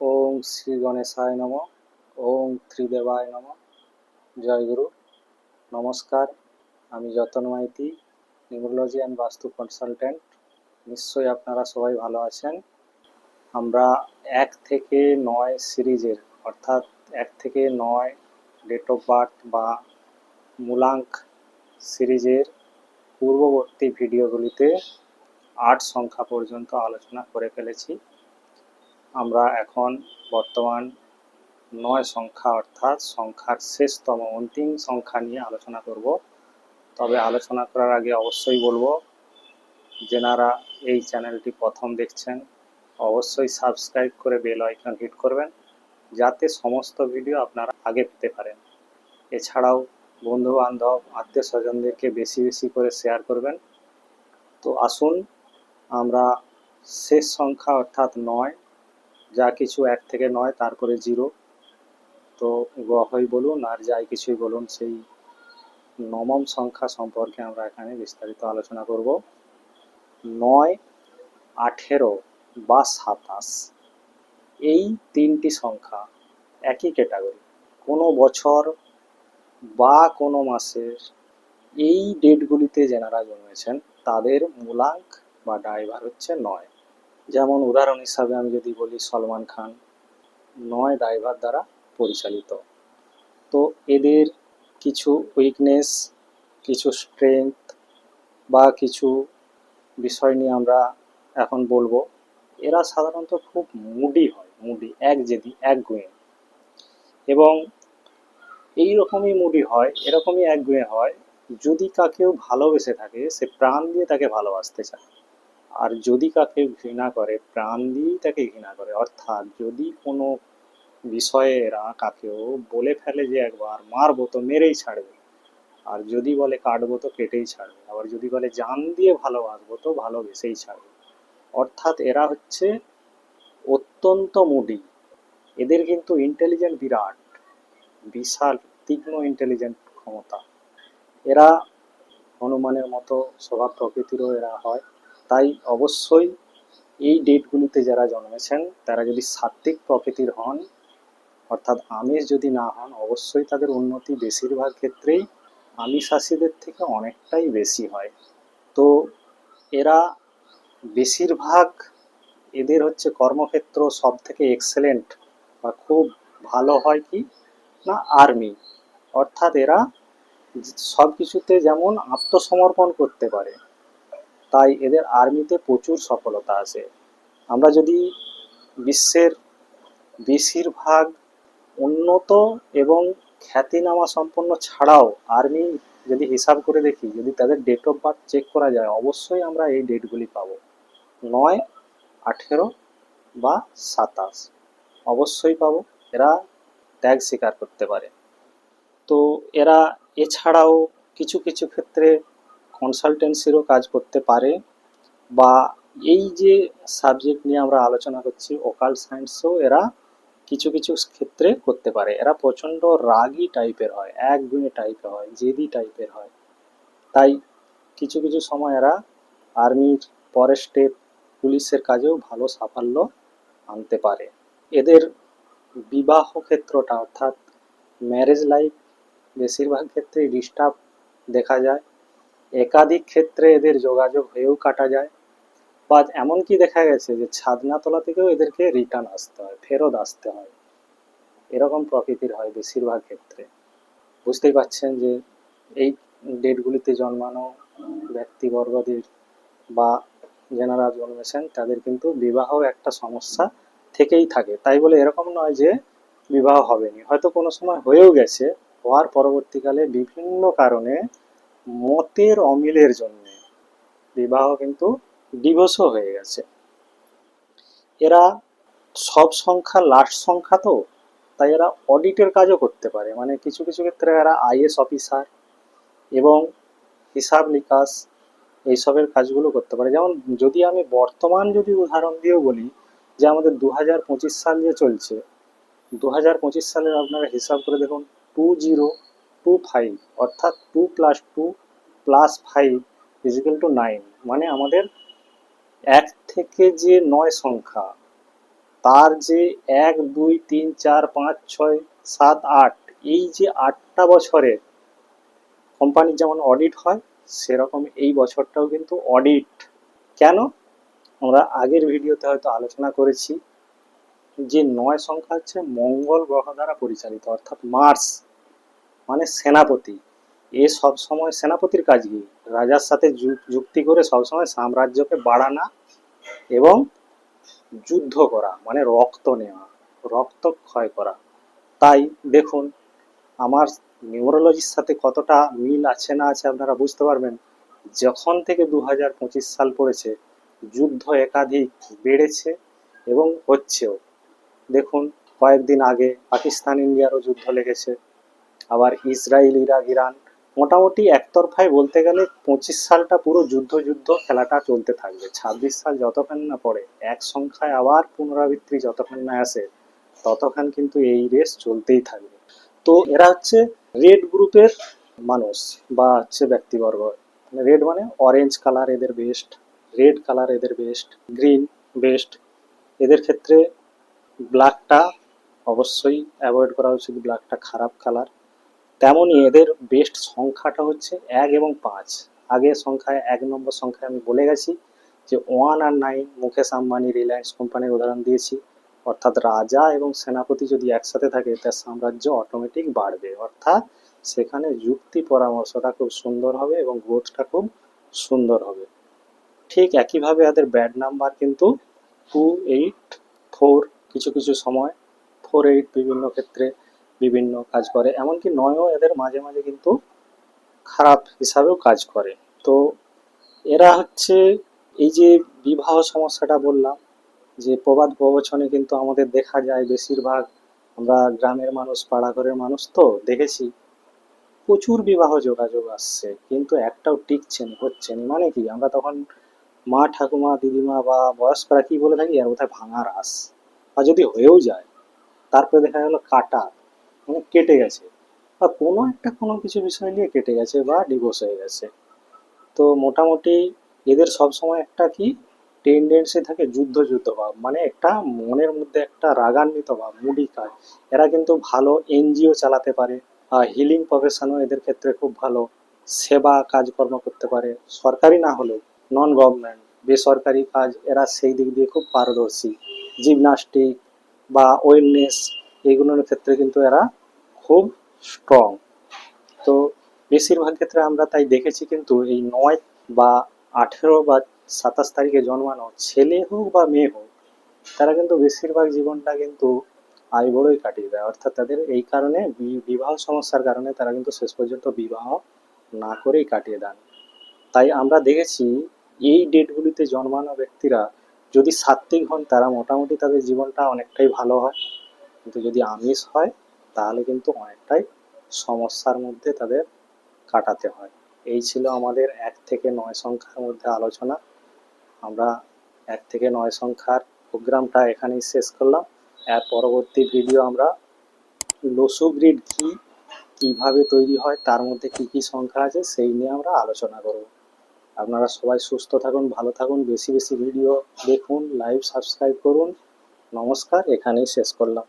ওম শ্রী গণেশায় নম, ওম ত্রিদেবায় নম। জয়গুরু নমস্কার, আমি Jatan Maiti, neurology and vastu consultant নিশ্চয়ই আপনারা সবাই ভালো আছেন। আমরা এক থেকে নয় সিরিজের, অর্থাৎ এক থেকে নয় ডেট অফ বার্থ বা মূলাঙ্ক সিরিজের পূর্ববর্তী ভিডিওগুলিতে আট সংখ্যা পর্যন্ত আলোচনা করে ফেলেছি। আমরা এখন বর্তমান নয় সংখ্যা অর্থাৎ সংখ্যার শেষতম অন্তিম সংখ্যা নিয়ে আলোচনা করব। তবে আলোচনা করার আগে অবশ্যই বলব, যেনারা এই চ্যানেলটি প্রথম দেখছেন, অবশ্যই সাবস্ক্রাইব করে বেল আইকন হিট করবেন, যাতে সমস্ত ভিডিও আপনারা আগে পেতে পারেন। এছাড়াও বন্ধু বান্ধব আত্মীয় স্বজনদেরকে বেশি বেশি করে শেয়ার করবেন। তো আসুন, আমরা শেষ সংখ্যা অর্থাৎ নয় যা কিছু এক থেকে নয় তারপরে জিরো। তো গ্রহই বলুন আর যাই কিছুই বলুন, সেই নবম সংখ্যা সম্পর্কে আমরা এখানে বিস্তারিত আলোচনা করব। নয়, আঠেরো বা সাতাশ, এই তিনটি সংখ্যা একই ক্যাটাগরি। কোনো বছর বা কোনো মাসের এই ডেটগুলিতে যেনারা জন্মেছেন, তাদের মূলাঙ্ক বা ড্রাইভার হচ্ছে নয়। যেমন উদাহরণ হিসাবে আমি যদি বলি সলমান খান, নয় ড্রাইভার দ্বারা পরিচালিত। তো এদের কিছু উইকনেস কিছু স্ট্রেংথ বা কিছু বিষয় নিয়ে আমরা এখন বলব, এরা সাধারণত খুব মুডি হয় মুডি এক জেদি এক গুয়ে এবং এই রকমই মুডি হয়, এরকমই এক গুয়ে হয়, যদি কাকেও ভালোবেসে থাকে, সে প্রাণ দিয়ে তাকে ভালোবাসতে চায়। আর যদি কাকে ঘৃণা করে, প্রাণ দিয়েই তাকে ঘৃণা করে, অর্থাৎ যদি কোনো বিষয়ে এরা কাকেও বলে ফেলে যে একবার মারবো তো মেরেই ছাড়বে। আর যদি বলে কাটবো তো কেটেই ছাড়বে। আবার যদি বলে জান দিয়ে ভালোবাসবো তো ভালোবেসেই ছাড়বে। অর্থাৎ এরা হচ্ছে অত্যন্ত মুডি। এদের কিন্তু ইন্টেলিজেন্ট বিরাট, বিশাল, তীক্ষ্ণ ইন্টেলিজেন্ট ক্ষমতা। এরা হনুমানের মতো স্বভাব প্রকৃতিরও এরা হয়। তাই অবশ্যই এই ডেটগুলিতে যারা জন্মেছেন, তারা যদি সাত্ত্বিক প্রকৃতির হন, অর্থাৎ আমিষ যদি না হন, অবশ্যই তাদের উন্নতি বেশিরভাগ ক্ষেত্রেই আমিষাসীদের থেকে অনেকটাই বেশি হয়। তো এরা বেশিরভাগ এদের হচ্ছে কর্মক্ষেত্র সব থেকে এক্সেলেন্ট বা খুব ভালো হয় কি? না আর্মি অর্থাৎ এরা সব কিছুতে যেমন আত্মসমর্পণ করতে পারে তাই এদের আর্মিতে প্রচুর সফলতা আছে। আমরা যদি বিশ্বের বেশিরভাগ উন্নত এবং খ্যাতিনামা সম্পন্ন ছাড়াও আর্মি যদি হিসাব করে দেখি, যদি তাদের ডেট অফ বার্থ চেক করা যায়, অবশ্যই আমরা এই ডেটগুলি পাবো। নয়, আঠেরো বা সাতাশ অবশ্যই পাবো। এরা ত্যাগ স্বীকার করতে পারে। তো এরা এছাড়াও কিছু কিছু ক্ষেত্রে কনসালটেন্সিরও কাজ করতে পারে বা এই যে সাবজেক্ট নিয়ে আমরা আলোচনা করছি ওকাল সায়েন্সও এরা কিছু কিছু ক্ষেত্রে করতে পারে। এরা প্রচণ্ড রাগী টাইপের হয় এক গুণে টাইপের হয়, জেদি টাইপের হয়। তাই কিছু কিছু সময় এরা আর্মির পরের স্টেপ পুলিশের কাজেও ভালো সাফল্য আনতে পারে। এদের বিবাহ ক্ষেত্রটা অর্থাৎ ম্যারেজ লাইফ বেশিরভাগ ক্ষেত্রেই ডিস্টার্ব দেখা যায়। একাধিক ক্ষেত্রে এদের যোগাযোগ হয়েও কাটা যায়। বা এমনকি দেখা গেছে যে ছাদনাতলা থেকেও এদেরকে রিটার্ন আসতে হয়, ফেরত আসতে হয়। এরকম প্রকৃতির হয় বেশিরভাগ ক্ষেত্রে। বুঝতেই পাচ্ছেন যে এই ডেটগুলিতে জন্মানো ব্যক্তিবর্গদের বা যেনারা জন্মেছেন, তাদের কিন্তু বিবাহ একটা সমস্যা থেকেই থাকে। তাই বলে এরকম নয় যে বিবাহ হবেনি। হয়তো কোনো সময় হয়েও গেছে, হওয়ার পরবর্তীকালে বিভিন্ন কারণে মতের অমিলের জন্য বিবাহ কিন্তু ডিভোর্সও হয়ে গেছে। এরা সব সংখ্যা লাস্ট সংখ্যা তো, তাই এরা অডিটের কাজও করতে পারে। মানে কিছু কিছু ক্ষেত্রে এরা আইএস অফিসার এবং হিসাব নিকাশ এইসবের কাজগুলো করতে পারে। যেমন যদি আমি বর্তমান যদি উদাহরণ দিয়েও বলি যে আমাদের দু হাজার পঁচিশ সাল যে চলছে দু হাজার পঁচিশ সালের আপনারা হিসাব করে দেখুন টু জিরো টু ফাইভ অর্থাৎ two plus two plus five is equal two nine মানে আমাদের এক থেকে যে নয় সংখ্যা, তার যে এক, দুই, তিন, চার, পাঁচ, ছয়, সাত, আট, এই যে আটটা বছরে কোম্পানির যেমন অডিট হয়, সেরকম এই বছরটাও কিন্তু অডিট কেন? আমরা আগের ভিডিওতে হয়তো আলোচনা করেছি যে নয় সংখ্যা হচ্ছে মঙ্গল গ্রহ দ্বারা পরিচালিত, অর্থাৎ মার্স মানে সেনাপতি। এ সব সময় সেনাপতির কাজ কি? রাজার সাথে যুক্তি করে সবসময় সাম্রাজ্যকে বাড়ানো এবং যুদ্ধ করা মানে রক্ত নেওয়া, রক্ত ক্ষয় করা। তাই দেখুন, আমার নিউরোলজির সাথে কতটা মিল আছে না আছে আপনারা বুঝতে পারবেন। যখন থেকে দু হাজার পঁচিশ সাল পড়েছে, যুদ্ধ একাধিক বেড়েছে এবং হচ্ছেও। দেখুন, কয়েকদিন আগে পাকিস্তান ইন্ডিয়ারও যুদ্ধ লেগেছে। আবার ইসরায়েল, ইরাক, ইরান মোটামুটি একতরফায় বলতে গেলে পঁচিশ সালটা পুরো যুদ্ধ যুদ্ধ খেলাটা চলতে থাকবে। ছাব্বিশ সাল যতক্ষণ না পড়ে, এক সংখ্যায় আবার পুনরাবৃত্তি যতক্ষণ না আসে ততক্ষণ কিন্তু এই রেস চলতেই থাকবে। তো এরা হচ্ছে রেড গ্রুপের মানুষ বা হচ্ছে ব্যক্তিবর্গ। রেড মানে অরেঞ্জ কালার এদের বেস্ট রেড কালার এদের বেস্ট গ্রিন বেস্ট এদের ক্ষেত্রে ব্ল্যাকটা অবশ্যই অ্যাভয়েড করা উচিত। ব্ল্যাকটা খারাপ কালার তেমনই এদের বেস্ট সংখ্যাটা হচ্ছে এক এবং পাঁচ। আগের সংখ্যায় এক নম্বর সংখ্যায় আমি বলে গেছি যে ওয়ান আর নাইন মুকেশ আম্বানি রিলায়েন্স কোম্পানির উদাহরণ দিয়েছি। অর্থাৎ রাজা এবং সেনাপতি যদি একসাথে থাকে, তার সাম্রাজ্য অটোমেটিক বাড়বে। অর্থাৎ সেখানে যুক্তি পরামর্শটা খুব সুন্দর হবে এবং গ্রোথটা খুব সুন্দর হবে। ঠিক একইভাবে এদের ব্যাড নাম্বার কিন্তু টু এইট ফোর কিছু কিছু সময় ফোর এইট বিভিন্ন ক্ষেত্রে বিভিন্ন কাজ করে, এমনকি নয়ও এদের মাঝে মাঝে কিন্তু খারাপ হিসাবেও কাজ করে। তো এরা হচ্ছে এই যে বিবাহ সমস্যাটা বললাম, যে প্রবাদ প্রবচনে কিন্তু আমাদের দেখা যায় বেশিরভাগ আমরা গ্রামের মানুষ পাড়াঘরের মানুষ তো দেখেছি, প্রচুর বিবাহ যোগাযোগ আসছে, কিন্তু একটাও টিকছে না, হচ্ছে মানে কি? আমরা তখন মা, ঠাকুমা, দিদিমা বা বয়স্করা কি বলে থাকি? আর কোথায় ভাঙা রাস। বা যদি হয়েও যায়, তারপরে দেখা গেল কাটা। কেটে গেছে। বা কোনো একটা কোনো কিছু বিষয় নিয়ে কেটে গেছে বা ডিভোর্স হয়ে গেছে। তো মোটামুটি এদের সবসময় একটা কি টেন্ডেন্সি থাকে যুদ্ধ যুদ্ধ ভাব। মানে একটা মনের মধ্যে একটা রাগান্বিত ভাব, মুডি কাজ। এরা কিন্তু ভালো এনজিও চালাতে পারে হিলিং প্রফেশনও এদের ক্ষেত্রে খুব ভালো। সেবা, কাজকর্ম করতে পারে। সরকারি না হলেও নন গভর্নমেন্ট বেসরকারি কাজ এরা সেই দিক দিয়ে খুব পারদর্শী। জিমনাস্টিক বা ওয়েলনেস এইগুলোর ক্ষেত্রে কিন্তু এরা খুব স্ট্রং তো বেশিরভাগ ক্ষেত্রে আমরা তাই দেখেছি কিন্তু এই নয় বা আঠেরো বা সাতাশ তারিখে জন্মানো ছেলে হোক বা মেয়ে হোক, তারা কিন্তু বেশিরভাগ জীবনটা কিন্তু আইবড়ই কাটিয়ে দেয়। অর্থাৎ তাদের এই কারণে বিবাহ সমস্যার কারণে তারা কিন্তু শেষ পর্যন্ত বিবাহ না করেই কাটিয়ে দেন। তাই আমরা দেখেছি এই ডেটগুলিতে জন্মানো ব্যক্তিরা যদি সাত্ত্বিক হন, তারা মোটামুটি তাদের জীবনটা অনেকটাই ভালো হয়। কিন্তু যদি আমিষ হয় তাহলে কিন্তু অনেকটাই সমস্যার মধ্যে তাদের কাটাতে হয়। এই ছিল আমাদের এক থেকে নয় সংখ্যার মধ্যে আলোচনা। আমরা এক থেকে নয় সংখ্যার প্রোগ্রামটা এখানেই শেষ করলাম। এর পরবর্তী ভিডিও আমরা লসু গ্রিড কি কীভাবে তৈরি হয়, তার মধ্যে কি কি সংখ্যা আছে, সেই নিয়ে আমরা আলোচনা করব। আপনারা সবাই সুস্থ থাকুন, ভালো থাকুন, বেশি বেশি ভিডিও দেখুন লাইভ সাবস্ক্রাইব করুন। নমস্কার, এখানেই শেষ করলাম।